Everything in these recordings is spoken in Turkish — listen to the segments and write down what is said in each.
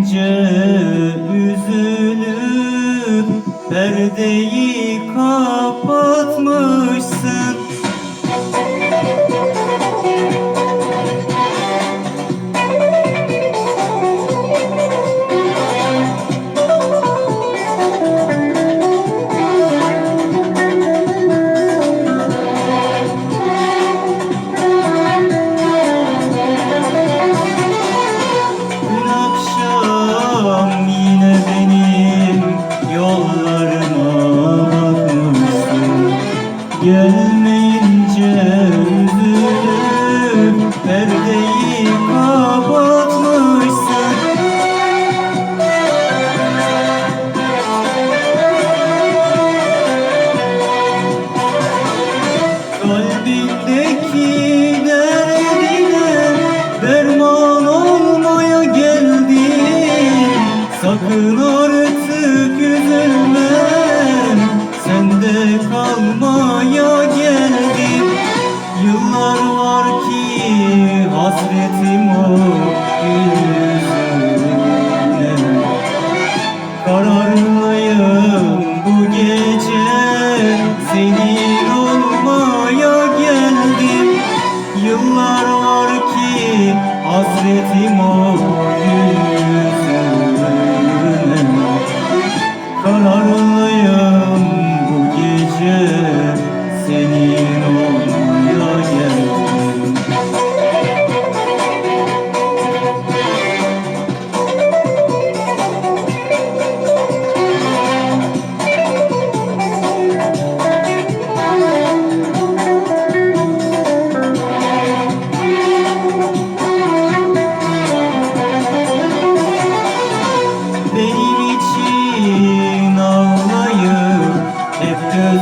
ince üzülüp perdeyi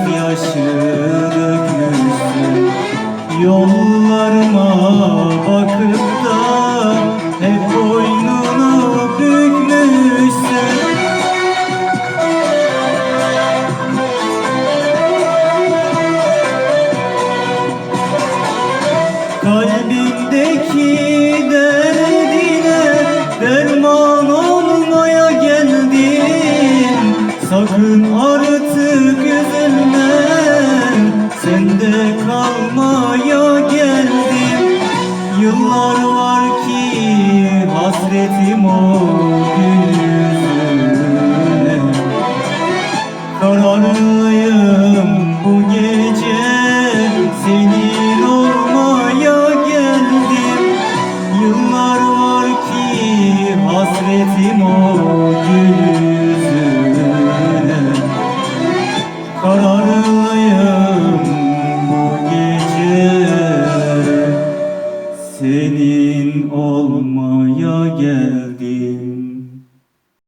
gözyaşı dökmüşsün Yollarıma bakıp da hep o Yıllar var ki hasretim o gün Kararlıyım bu gece senin olmaya geldim. Yıllar var ki hasretim o gün